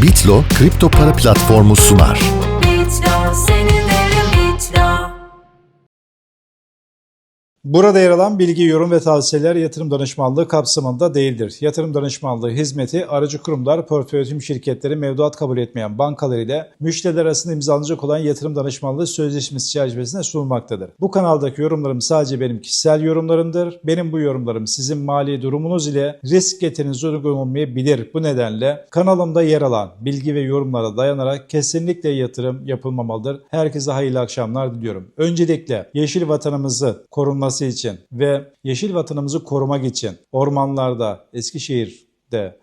Bitlo kripto para platformu sunar. Bitlo senin Burada yer alan bilgi, yorum ve tavsiyeler yatırım danışmanlığı kapsamında değildir. Yatırım danışmanlığı hizmeti aracı kurumlar, portföy yönetim şirketleri, mevduat kabul etmeyen bankalar ile müşteriler arasında imzalanacak olan yatırım danışmanlığı sözleşmesi çerçevesinde sunulmaktadır. Bu kanaldaki yorumlarım sadece benim kişisel yorumlarımdır. Benim bu yorumlarım sizin mali durumunuz ile risk getirinize uygun olmayabilir. Bu nedenle kanalımda yer alan bilgi ve yorumlara dayanarak kesinlikle yatırım yapılmamalıdır. Herkese hayırlı akşamlar diliyorum. Öncelikle yeşil vatanımızı korunması için ve yeşil vatanımızı korumak için ormanlarda, Eskişehir'de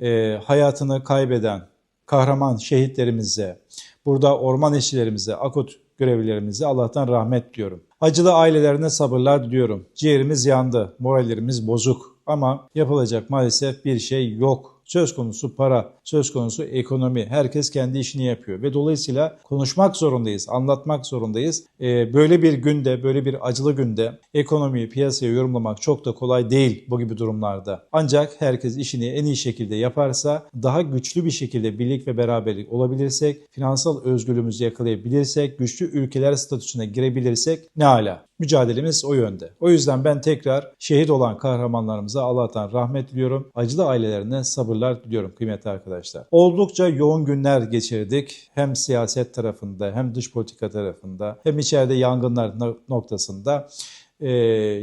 e, hayatını kaybeden kahraman şehitlerimize, burada orman işçilerimize, akut görevlilerimize Allah'tan rahmet diyorum. Acılı ailelerine sabırlar diliyorum. Ciğerimiz yandı, morallerimiz bozuk ama yapılacak maalesef bir şey yok. Söz konusu para, söz konusu ekonomi. Herkes kendi işini yapıyor ve dolayısıyla konuşmak zorundayız, anlatmak zorundayız. Ee, böyle bir günde, böyle bir acılı günde ekonomiyi, piyasayı yorumlamak çok da kolay değil bu gibi durumlarda. Ancak herkes işini en iyi şekilde yaparsa, daha güçlü bir şekilde birlik ve beraberlik olabilirsek, finansal özgürlüğümüzü yakalayabilirsek, güçlü ülkeler statüsüne girebilirsek ne ala. Mücadelemiz o yönde. O yüzden ben tekrar şehit olan kahramanlarımıza Allah'tan rahmet diliyorum. Acılı ailelerine sabırlar diliyorum kıymetli arkadaşlar. Oldukça yoğun günler geçirdik. Hem siyaset tarafında hem dış politika tarafında hem içeride yangınlar no- noktasında Ee,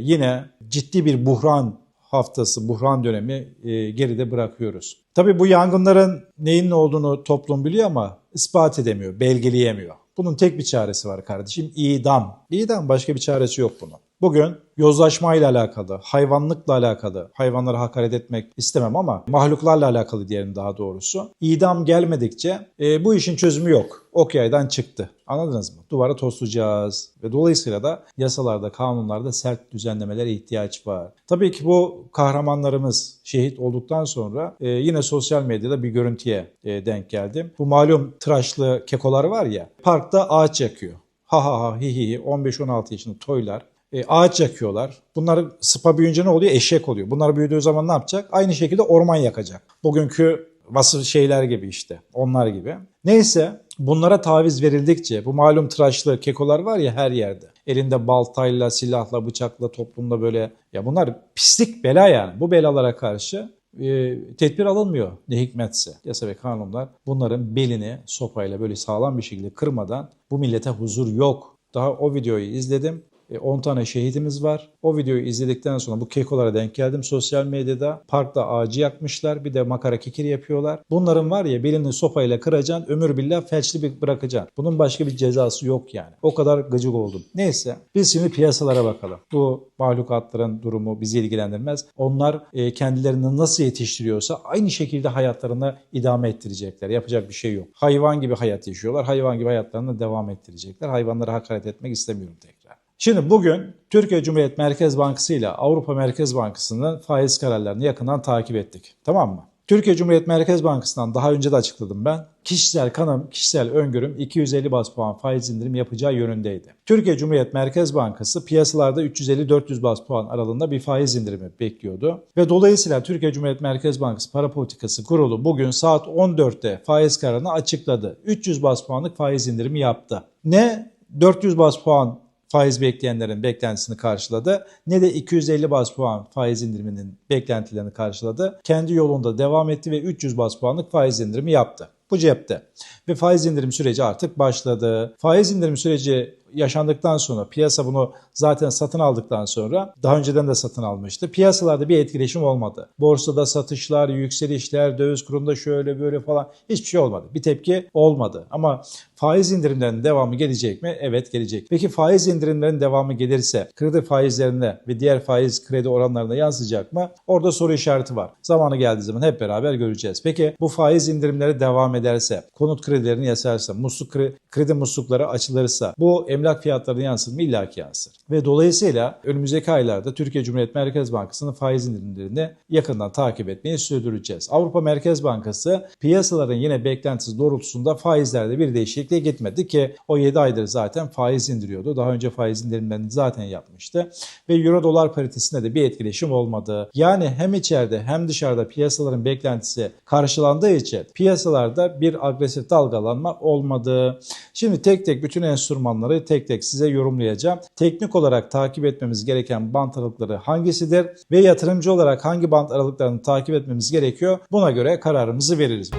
yine ciddi bir buhran haftası, buhran dönemi e, geride bırakıyoruz. Tabii bu yangınların neyin ne olduğunu toplum biliyor ama ispat edemiyor, belgeleyemiyor. Bunun tek bir çaresi var kardeşim, idam. İdam başka bir çaresi yok bunun. Bugün yozlaşmayla alakalı, hayvanlıkla alakalı, hayvanlara hakaret etmek istemem ama mahluklarla alakalı diyelim daha doğrusu. İdam gelmedikçe e, bu işin çözümü yok. Ok yaydan çıktı. Anladınız mı? Duvara toslayacağız ve dolayısıyla da yasalarda, kanunlarda sert düzenlemelere ihtiyaç var. Tabii ki bu kahramanlarımız şehit olduktan sonra e, yine sosyal medyada bir görüntüye e, denk geldim. Bu malum tıraşlı kekolar var ya, parkta ağaç yakıyor. Ha ha ha hi hi 15-16 yaşında toylar e, ağaç yakıyorlar. Bunlar sıpa büyüyünce ne oluyor? Eşek oluyor. Bunlar büyüdüğü zaman ne yapacak? Aynı şekilde orman yakacak. Bugünkü vasıf şeyler gibi işte. Onlar gibi. Neyse bunlara taviz verildikçe bu malum tıraşlı kekolar var ya her yerde. Elinde baltayla, silahla, bıçakla toplumda böyle ya bunlar pislik bela yani. Bu belalara karşı e, tedbir alınmıyor ne hikmetse. Yasa ve kanunlar bunların belini sopayla böyle sağlam bir şekilde kırmadan bu millete huzur yok. Daha o videoyu izledim. E, 10 tane şehidimiz var. O videoyu izledikten sonra bu kekolara denk geldim sosyal medyada. Parkta ağacı yakmışlar. Bir de makara kekir yapıyorlar. Bunların var ya belini sopayla kıracaksın. Ömür billah felçli bir bırakacaksın. Bunun başka bir cezası yok yani. O kadar gıcık oldum. Neyse biz şimdi piyasalara bakalım. Bu mahlukatların durumu bizi ilgilendirmez. Onlar e, kendilerini nasıl yetiştiriyorsa aynı şekilde hayatlarını idame ettirecekler. Yapacak bir şey yok. Hayvan gibi hayat yaşıyorlar. Hayvan gibi hayatlarını devam ettirecekler. Hayvanlara hakaret etmek istemiyorum tekrar. Şimdi bugün Türkiye Cumhuriyet Merkez Bankası ile Avrupa Merkez Bankası'nın faiz kararlarını yakından takip ettik. Tamam mı? Türkiye Cumhuriyet Merkez Bankası'ndan daha önce de açıkladım ben. Kişisel kanım, kişisel öngörüm 250 bas puan faiz indirim yapacağı yönündeydi. Türkiye Cumhuriyet Merkez Bankası piyasalarda 350-400 bas puan aralığında bir faiz indirimi bekliyordu. Ve dolayısıyla Türkiye Cumhuriyet Merkez Bankası Para Politikası Kurulu bugün saat 14'te faiz kararını açıkladı. 300 bas puanlık faiz indirimi yaptı. Ne 400 bas puan faiz bekleyenlerin beklentisini karşıladı ne de 250 bas puan faiz indiriminin beklentilerini karşıladı. Kendi yolunda devam etti ve 300 bas puanlık faiz indirimi yaptı. Bu cepte. Ve faiz indirim süreci artık başladı. Faiz indirim süreci yaşandıktan sonra piyasa bunu zaten satın aldıktan sonra daha önceden de satın almıştı. Piyasalarda bir etkileşim olmadı. Borsada satışlar, yükselişler, döviz kurunda şöyle böyle falan hiçbir şey olmadı. Bir tepki olmadı. Ama faiz indirimlerinin devamı gelecek mi? Evet gelecek. Peki faiz indirimlerinin devamı gelirse kredi faizlerine ve diğer faiz kredi oranlarına yansıyacak mı? Orada soru işareti var. Zamanı geldiği zaman hep beraber göreceğiz. Peki bu faiz indirimleri devam ederse, konut kredilerini yasarsa, musluk kredi, kredi muslukları açılırsa, bu emlak fiyatlarına yansır mı? İlla ki yansır. Ve dolayısıyla önümüzdeki aylarda Türkiye Cumhuriyet Merkez Bankası'nın faiz indirimlerini yakından takip etmeyi sürdüreceğiz. Avrupa Merkez Bankası piyasaların yine beklentisi doğrultusunda faizlerde bir değişikliğe gitmedi ki o 7 aydır zaten faiz indiriyordu. Daha önce faiz indirimlerini zaten yapmıştı. Ve Euro dolar paritesinde de bir etkileşim olmadı. Yani hem içeride hem dışarıda piyasaların beklentisi karşılandığı için piyasalarda bir agresif dalgalanma olmadı. Şimdi tek tek bütün enstrümanları tek tek size yorumlayacağım. Teknik olarak takip etmemiz gereken bant aralıkları hangisidir ve yatırımcı olarak hangi bant aralıklarını takip etmemiz gerekiyor? Buna göre kararımızı veririz.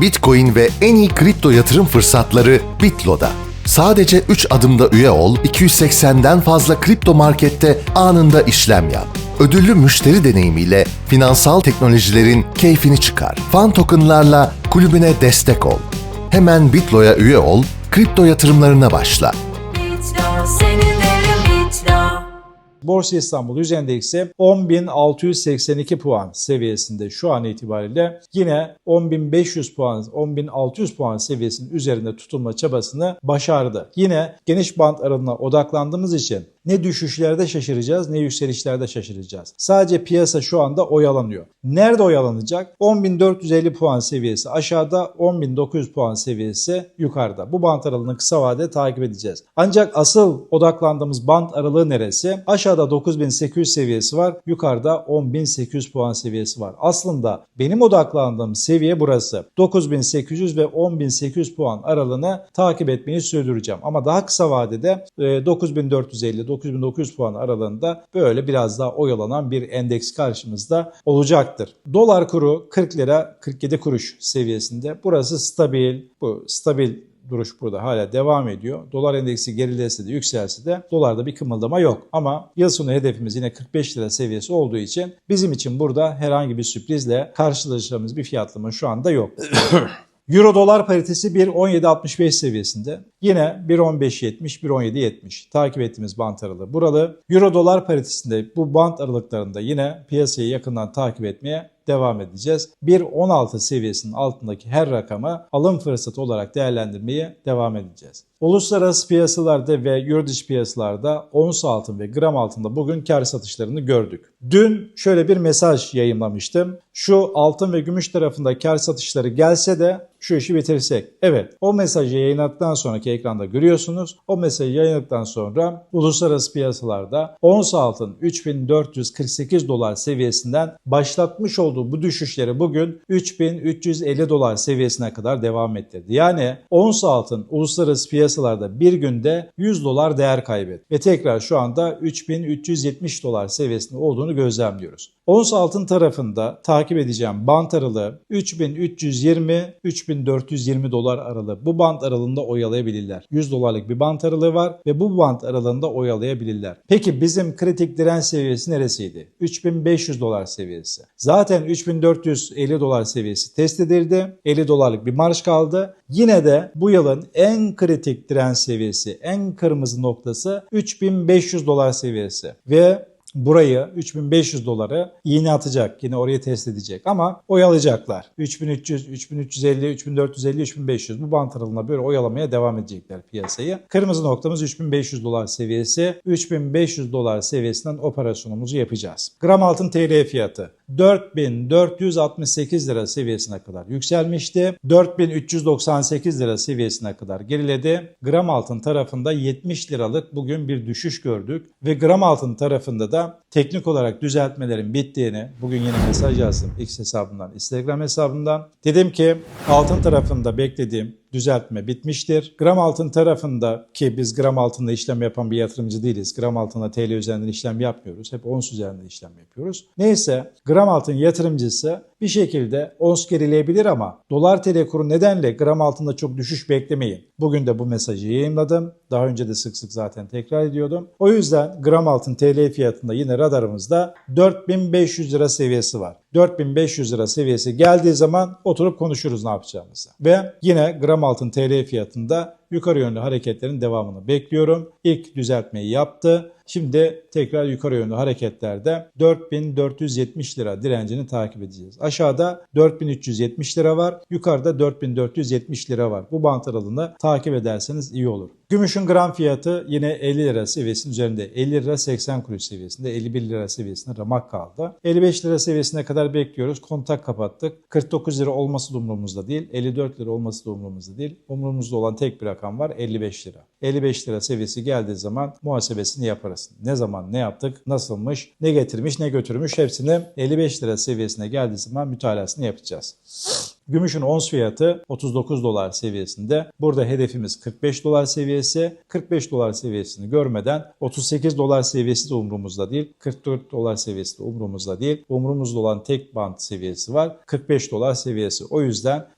Bitcoin ve en iyi kripto yatırım fırsatları Bitlo'da. Sadece 3 adımda üye ol, 280'den fazla kripto markette anında işlem yap. Ödüllü müşteri deneyimiyle finansal teknolojilerin keyfini çıkar. Fan tokenlarla kulübüne destek ol. Hemen Bitlo'ya üye ol, kripto yatırımlarına başla. Borsa İstanbul Yüz Endeksi 10.682 puan seviyesinde şu an itibariyle yine 10.500 puan, 10.600 puan seviyesinin üzerinde tutulma çabasını başardı. Yine geniş band aralığına odaklandığımız için ne düşüşlerde şaşıracağız ne yükselişlerde şaşıracağız. Sadece piyasa şu anda oyalanıyor. Nerede oyalanacak? 10.450 puan seviyesi aşağıda, 10.900 puan seviyesi yukarıda. Bu band aralığını kısa vadede takip edeceğiz. Ancak asıl odaklandığımız band aralığı neresi? Aşağıda 9800 seviyesi var, yukarıda 10.800 puan seviyesi var. Aslında benim odaklandığım seviye burası. 9800 ve 10.800 puan aralığını takip etmeyi sürdüreceğim. Ama daha kısa vadede e, 9450 9900 puan aralığında böyle biraz daha oyalanan bir endeks karşımızda olacaktır. Dolar kuru 40 lira 47 kuruş seviyesinde. Burası stabil. Bu stabil duruş burada hala devam ediyor. Dolar endeksi gerilese de yükselse de dolarda bir kımıldama yok. Ama yıl sonu hedefimiz yine 45 lira seviyesi olduğu için bizim için burada herhangi bir sürprizle karşılaşacağımız bir fiyatlama şu anda yok. Euro dolar paritesi 1.1765 seviyesinde. Yine 1.1570, 1.1770 takip ettiğimiz bant aralığı buralı. Euro dolar paritesinde bu bant aralıklarında yine piyasayı yakından takip etmeye devam edeceğiz. 1.16 seviyesinin altındaki her rakamı alım fırsatı olarak değerlendirmeye devam edeceğiz. Uluslararası piyasalarda ve yurt dışı piyasalarda ons altın ve gram altında bugün kar satışlarını gördük. Dün şöyle bir mesaj yayınlamıştım. Şu altın ve gümüş tarafında kar satışları gelse de şu işi bitirsek. Evet o mesajı yayınladıktan sonraki ekranda görüyorsunuz. O mesajı yayınladıktan sonra uluslararası piyasalarda ons altın 3448 dolar seviyesinden başlatmış olduğu bu düşüşleri bugün 3350 dolar seviyesine kadar devam ettirdi. Yani ons altın uluslararası piyasalarda bir günde 100 dolar değer kaybetti. Ve tekrar şu anda 3370 dolar seviyesinde olduğunu gözlemliyoruz. Ons altın tarafında takip edeceğim bant aralığı 3320-3420 dolar aralığı. Bu bant aralığında oyalayabilirler. 100 dolarlık bir bant aralığı var ve bu bant aralığında oyalayabilirler. Peki bizim kritik direnç seviyesi neresiydi? 3500 dolar seviyesi. Zaten 3450 dolar seviyesi test edildi. 50 dolarlık bir marş kaldı. Yine de bu yılın en kritik direnç seviyesi, en kırmızı noktası 3500 dolar seviyesi. Ve burayı 3500 doları iğne atacak. Yine oraya test edecek ama oyalayacaklar. 3300, 3350, 3450, 3500 bu bant aralığına böyle oyalamaya devam edecekler piyasayı. Kırmızı noktamız 3500 dolar seviyesi. 3500 dolar seviyesinden operasyonumuzu yapacağız. Gram altın TL fiyatı 4468 lira seviyesine kadar yükselmişti. 4398 lira seviyesine kadar geriledi. Gram altın tarafında 70 liralık bugün bir düşüş gördük ve gram altın tarafında da teknik olarak düzeltmelerin bittiğini bugün yine mesaj yazdım X hesabından, Instagram hesabından. Dedim ki altın tarafında beklediğim düzeltme bitmiştir. Gram altın tarafında ki biz gram altında işlem yapan bir yatırımcı değiliz. Gram altında TL üzerinden işlem yapmıyoruz. Hep ons üzerinden işlem yapıyoruz. Neyse gram altın yatırımcısı bir şekilde ons gerileyebilir ama dolar TL kuru nedenle gram altında çok düşüş beklemeyin. Bugün de bu mesajı yayınladım. Daha önce de sık sık zaten tekrar ediyordum. O yüzden gram altın TL fiyatında yine radarımızda 4500 lira seviyesi var. 4500 lira seviyesi geldiği zaman oturup konuşuruz ne yapacağımızı. Ve yine gram altın TL fiyatında yukarı yönlü hareketlerin devamını bekliyorum. İlk düzeltmeyi yaptı. Şimdi tekrar yukarı yönlü hareketlerde 4470 lira direncini takip edeceğiz. Aşağıda 4370 lira var. Yukarıda 4470 lira var. Bu bant aralığını takip ederseniz iyi olur. Gümüşün gram fiyatı yine 50 lira seviyesinin üzerinde. 50 lira 80 kuruş seviyesinde. 51 lira seviyesinde ramak kaldı. 55 lira seviyesine kadar bekliyoruz. Kontak kapattık. 49 lira olması da umurumuzda değil. 54 lira olması da umurumuzda değil. Umurumuzda olan tek bir rakam var 55 lira. 55 lira seviyesi geldiği zaman muhasebesini yaparız. Ne zaman ne yaptık, nasılmış, ne getirmiş, ne götürmüş hepsini 55 lira seviyesine geldiği zaman mütalasını yapacağız. Gümüşün ons fiyatı 39 dolar seviyesinde. Burada hedefimiz 45 dolar seviyesi. 45 dolar seviyesini görmeden 38 dolar seviyesi de umurumuzda değil. 44 dolar seviyesi de umurumuzda değil. Umurumuzda olan tek band seviyesi var. 45 dolar seviyesi. O yüzden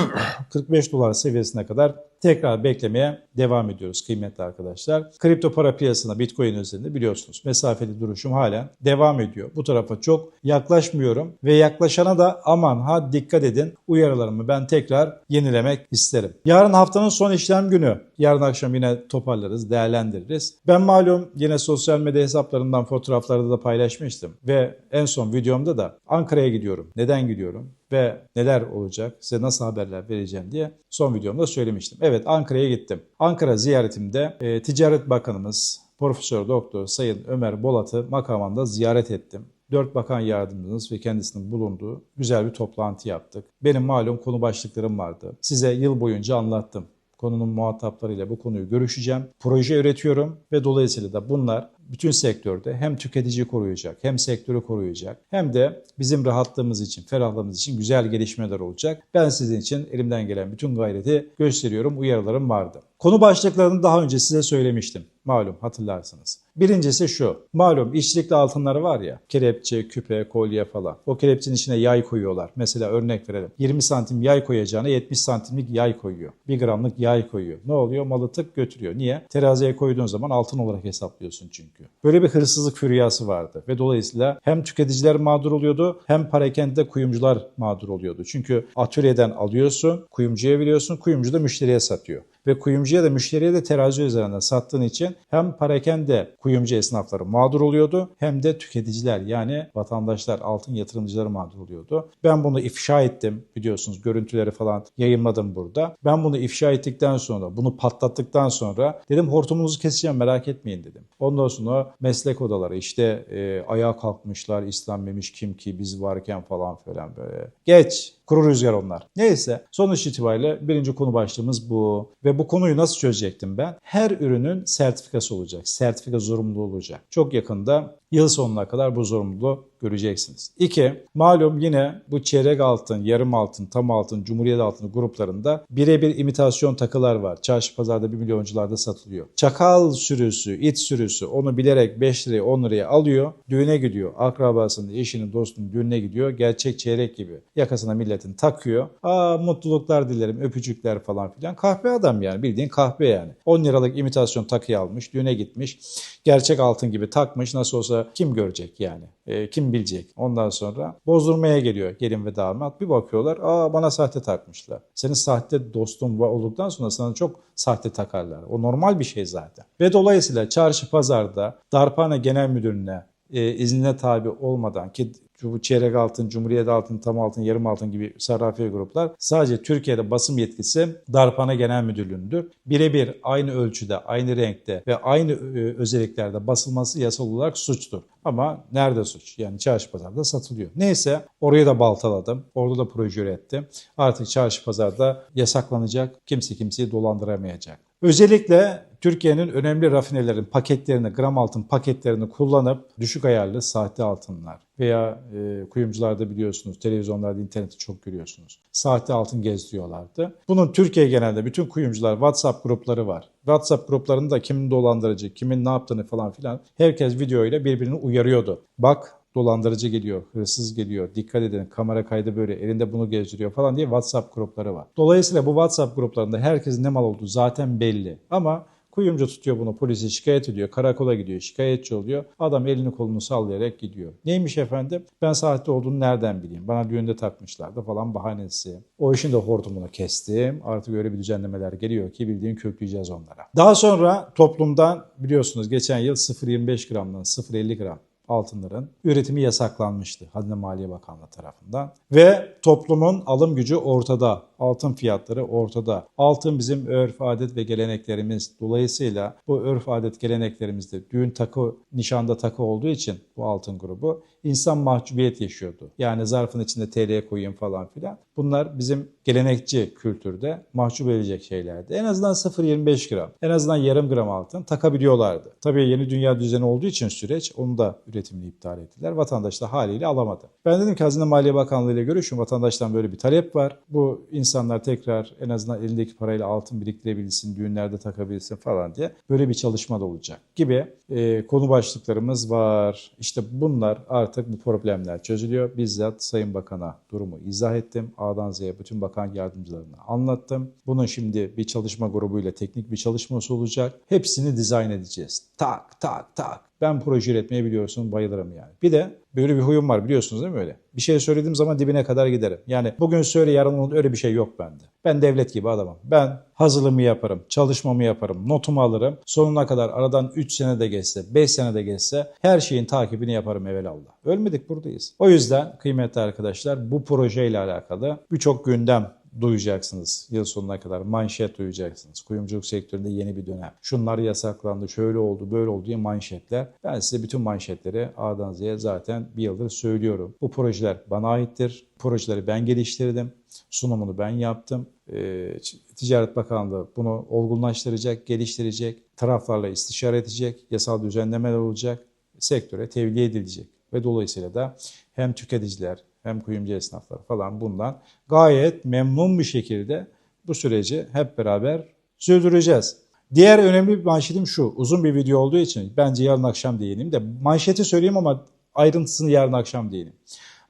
45 dolar seviyesine kadar tekrar beklemeye devam ediyoruz kıymetli arkadaşlar. Kripto para piyasasında Bitcoin üzerinde biliyorsunuz mesafeli duruşum halen devam ediyor. Bu tarafa çok yaklaşmıyorum ve yaklaşana da aman ha dikkat edin uyarılarımı ben tekrar yenilemek isterim. Yarın haftanın son işlem günü. Yarın akşam yine toparlarız, değerlendiririz. Ben malum yine sosyal medya hesaplarından fotoğraflarda da paylaşmıştım ve en son videomda da Ankara'ya gidiyorum. Neden gidiyorum? Ve neler olacak, size nasıl haberler vereceğim diye son videomda söylemiştim. Evet Ankara'ya gittim. Ankara ziyaretimde e, Ticaret Bakanımız Profesör Doktor Sayın Ömer Bolat'ı makamında ziyaret ettim. Dört bakan yardımcımız ve kendisinin bulunduğu güzel bir toplantı yaptık. Benim malum konu başlıklarım vardı. Size yıl boyunca anlattım. Konunun muhataplarıyla bu konuyu görüşeceğim. Proje üretiyorum ve dolayısıyla da bunlar bütün sektörde hem tüketiciyi koruyacak, hem sektörü koruyacak, hem de bizim rahatlığımız için, ferahlığımız için güzel gelişmeler olacak. Ben sizin için elimden gelen bütün gayreti gösteriyorum, uyarılarım vardı. Konu başlıklarını daha önce size söylemiştim. Malum hatırlarsınız. Birincisi şu. Malum işçilikli altınları var ya. Kelepçe, küpe, kolye falan. O kelepçenin içine yay koyuyorlar. Mesela örnek verelim. 20 santim yay koyacağına 70 santimlik yay koyuyor. 1 gramlık yay koyuyor. Ne oluyor? Malı tık götürüyor. Niye? Teraziye koyduğun zaman altın olarak hesaplıyorsun çünkü. Böyle bir hırsızlık füryası vardı. Ve dolayısıyla hem tüketiciler mağdur oluyordu hem parakende kuyumcular mağdur oluyordu. Çünkü atölyeden alıyorsun, kuyumcuya veriyorsun, kuyumcu da müşteriye satıyor ve kuyumcuya da müşteriye de terazi üzerinden sattığın için hem parakende kuyumcu esnafları mağdur oluyordu hem de tüketiciler yani vatandaşlar, altın yatırımcıları mağdur oluyordu. Ben bunu ifşa ettim biliyorsunuz görüntüleri falan yayınladım burada. Ben bunu ifşa ettikten sonra, bunu patlattıktan sonra dedim hortumunuzu keseceğim merak etmeyin dedim. Ondan sonra meslek odaları işte e, ayağa kalkmışlar İslam memiş kim ki biz varken falan filan böyle. Geç Kuru rüzgar onlar. Neyse sonuç itibariyle birinci konu başlığımız bu. Ve bu konuyu nasıl çözecektim ben? Her ürünün sertifikası olacak. Sertifika zorunlu olacak. Çok yakında yıl sonuna kadar bu zorunluluğu göreceksiniz. İki, malum yine bu çeyrek altın, yarım altın, tam altın, cumhuriyet altını gruplarında birebir imitasyon takılar var. Çarşı pazarda bir milyoncularda satılıyor. Çakal sürüsü, it sürüsü onu bilerek 5 liraya 10 liraya alıyor. Düğüne gidiyor. Akrabasının, eşinin, dostunun düğününe gidiyor. Gerçek çeyrek gibi. Yakasına milletin takıyor. Aa mutluluklar dilerim, öpücükler falan filan. Kahpe adam yani bildiğin kahpe yani. 10 liralık imitasyon takıyı almış, düğüne gitmiş. Gerçek altın gibi takmış. Nasıl olsa kim görecek yani? E, kim bilecek? Ondan sonra bozdurmaya geliyor gelin ve damat. Bir bakıyorlar aa bana sahte takmışlar. Senin sahte dostun olduktan sonra sana çok sahte takarlar. O normal bir şey zaten. Ve dolayısıyla çarşı pazarda Darphane Genel Müdürlüğü'ne e, iznine tabi olmadan ki bu çeyrek altın, cumhuriyet altın, tam altın, yarım altın gibi sarrafiye gruplar sadece Türkiye'de basım yetkisi Darphane Genel Müdürlüğü'ndür. Birebir aynı ölçüde, aynı renkte ve aynı e, özelliklerde basılması yasal olarak suçtur. Ama nerede suç? Yani çarşı pazarda satılıyor. Neyse orayı da baltaladım. Orada da proje ürettim. Artık çarşı pazarda yasaklanacak. Kimse kimseyi dolandıramayacak. Özellikle Türkiye'nin önemli rafinelerin paketlerini, gram altın paketlerini kullanıp düşük ayarlı sahte altınlar veya e, kuyumcularda biliyorsunuz, televizyonlarda, internette çok görüyorsunuz. Sahte altın gezdiriyorlardı. Bunun Türkiye genelde bütün kuyumcular WhatsApp grupları var. WhatsApp gruplarında kimin dolandırıcı, kimin ne yaptığını falan filan herkes videoyla birbirini uyarıyordu. Bak dolandırıcı geliyor, hırsız geliyor, dikkat edin kamera kaydı böyle elinde bunu gezdiriyor falan diye WhatsApp grupları var. Dolayısıyla bu WhatsApp gruplarında herkesin ne mal olduğu zaten belli. Ama Kuyumcu tutuyor bunu polise şikayet ediyor. Karakola gidiyor şikayetçi oluyor. Adam elini kolunu sallayarak gidiyor. Neymiş efendim? Ben sahte olduğunu nereden bileyim? Bana düğünde takmışlardı falan bahanesi. O işin de hortumunu kestim. Artık öyle bir düzenlemeler geliyor ki bildiğin kökleyeceğiz onlara. Daha sonra toplumdan biliyorsunuz geçen yıl 0.25 gramdan 0.50 gram altınların üretimi yasaklanmıştı Hazine Maliye Bakanlığı tarafından. Ve toplumun alım gücü ortada, altın fiyatları ortada. Altın bizim örf, adet ve geleneklerimiz. Dolayısıyla bu örf, adet geleneklerimizde düğün takı, nişanda takı olduğu için bu altın grubu insan mahcubiyet yaşıyordu. Yani zarfın içinde TL koyayım falan filan. Bunlar bizim gelenekçi kültürde mahcup edecek şeylerdi. En azından 0.25 gram, en azından yarım gram altın takabiliyorlardı. Tabii yeni dünya düzeni olduğu için süreç onu da üretimini iptal ettiler. Vatandaş da haliyle alamadı. Ben dedim ki Hazine Maliye Bakanlığı ile görüşün. Vatandaştan böyle bir talep var. Bu insanlar tekrar en azından elindeki parayla altın biriktirebilsin, düğünlerde takabilsin falan diye böyle bir çalışma da olacak gibi e, konu başlıklarımız var. İşte bunlar artık bu problemler çözülüyor. Bizzat Sayın Bakan'a durumu izah ettim. A'dan Z'ye bütün bakan yardımcılarına anlattım. Bunun şimdi bir çalışma grubuyla teknik bir çalışması olacak. Hepsini dizayn edeceğiz. Tak tak tak. Ben proje üretmeyi biliyorsun bayılırım yani. Bir de böyle bir huyum var biliyorsunuz değil mi öyle? Bir şey söylediğim zaman dibine kadar giderim. Yani bugün söyle yarın unut öyle bir şey yok bende. Ben devlet gibi adamım. Ben hazırlığımı yaparım, çalışmamı yaparım, notumu alırım. Sonuna kadar aradan 3 sene de geçse, 5 sene de geçse her şeyin takibini yaparım evelallah. Ölmedik buradayız. O yüzden kıymetli arkadaşlar bu projeyle alakalı birçok gündem duyacaksınız. Yıl sonuna kadar manşet duyacaksınız. Kuyumculuk sektöründe yeni bir dönem. Şunlar yasaklandı, şöyle oldu, böyle oldu diye manşetler. Ben size bütün manşetleri A'dan Z'ye zaten bir yıldır söylüyorum. Bu projeler bana aittir. Projeleri ben geliştirdim. Sunumunu ben yaptım. Ee, Ticaret Bakanlığı bunu olgunlaştıracak, geliştirecek, taraflarla istişare edecek, yasal düzenlemeler olacak, sektöre tevliye edilecek. Ve dolayısıyla da hem tüketiciler hem kuyumcu esnaflar falan bundan gayet memnun bir şekilde bu süreci hep beraber sürdüreceğiz. Diğer önemli bir manşetim şu. Uzun bir video olduğu için bence yarın akşam değineyim de manşeti söyleyeyim ama ayrıntısını yarın akşam değineyim.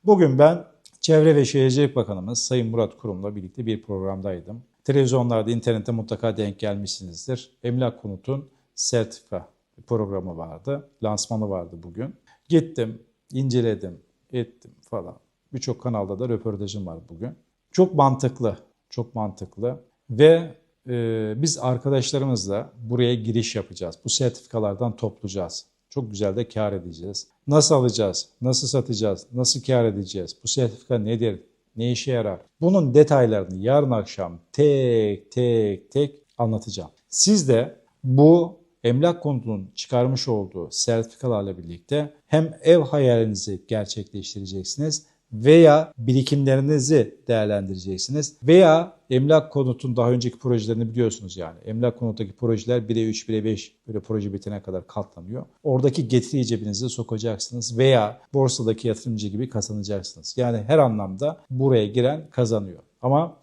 Bugün ben Çevre ve Şehircilik Bakanımız Sayın Murat Kurum'la birlikte bir programdaydım. Televizyonlarda, internette mutlaka denk gelmişsinizdir. Emlak Konut'un sertifika programı vardı. Lansmanı vardı bugün. Gittim, inceledim, ettim falan. Birçok kanalda da röportajım var bugün. Çok mantıklı, çok mantıklı ve e, biz arkadaşlarımızla buraya giriş yapacağız. Bu sertifikalardan toplayacağız. Çok güzel de kar edeceğiz. Nasıl alacağız? Nasıl satacağız? Nasıl kar edeceğiz? Bu sertifika nedir? Ne işe yarar? Bunun detaylarını yarın akşam tek tek tek anlatacağım. Siz de bu emlak konutunun çıkarmış olduğu sertifikalarla birlikte hem ev hayalinizi gerçekleştireceksiniz veya birikimlerinizi değerlendireceksiniz veya emlak konutun daha önceki projelerini biliyorsunuz yani. Emlak konuttaki projeler 1'e 3, 1'e 5 böyle proje bitene kadar katlanıyor. Oradaki getiriyi cebinize sokacaksınız veya borsadaki yatırımcı gibi kazanacaksınız. Yani her anlamda buraya giren kazanıyor. Ama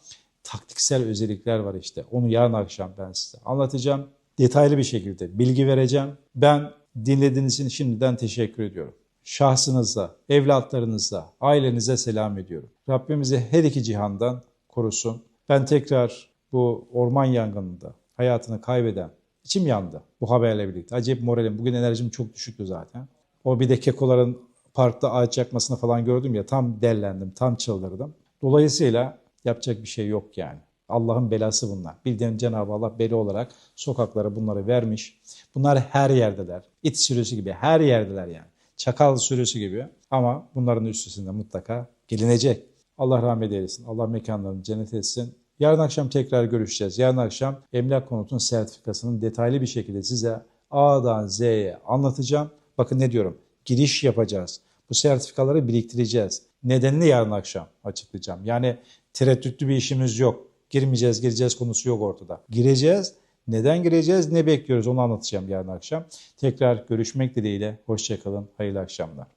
taktiksel özellikler var işte. Onu yarın akşam ben size anlatacağım. Detaylı bir şekilde bilgi vereceğim. Ben dinlediğiniz için şimdiden teşekkür ediyorum şahsınıza, evlatlarınıza, ailenize selam ediyorum. Rabbimizi her iki cihandan korusun. Ben tekrar bu orman yangınında hayatını kaybeden, içim yandı bu haberle birlikte. Acayip moralim, bugün enerjim çok düşüktü zaten. O bir de kekoların parkta ağaç yakmasını falan gördüm ya tam dellendim, tam çıldırdım. Dolayısıyla yapacak bir şey yok yani. Allah'ın belası bunlar. Bildiğin Cenab-ı Allah beli olarak sokaklara bunları vermiş. Bunlar her yerdeler. İt sürüsü gibi her yerdeler yani çakal sürüsü gibi ama bunların üstesinde mutlaka gelinecek. Allah rahmet eylesin. Allah mekanlarını cennet etsin. Yarın akşam tekrar görüşeceğiz. Yarın akşam emlak konutun sertifikasının detaylı bir şekilde size A'dan Z'ye anlatacağım. Bakın ne diyorum. Giriş yapacağız. Bu sertifikaları biriktireceğiz. Nedenini yarın akşam açıklayacağım. Yani tereddütlü bir işimiz yok. Girmeyeceğiz, gireceğiz konusu yok ortada. Gireceğiz. Neden gireceğiz, ne bekliyoruz onu anlatacağım yarın akşam. Tekrar görüşmek dileğiyle. Hoşçakalın, hayırlı akşamlar.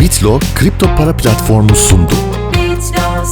Bitlo kripto para platformu sundu. Bitlo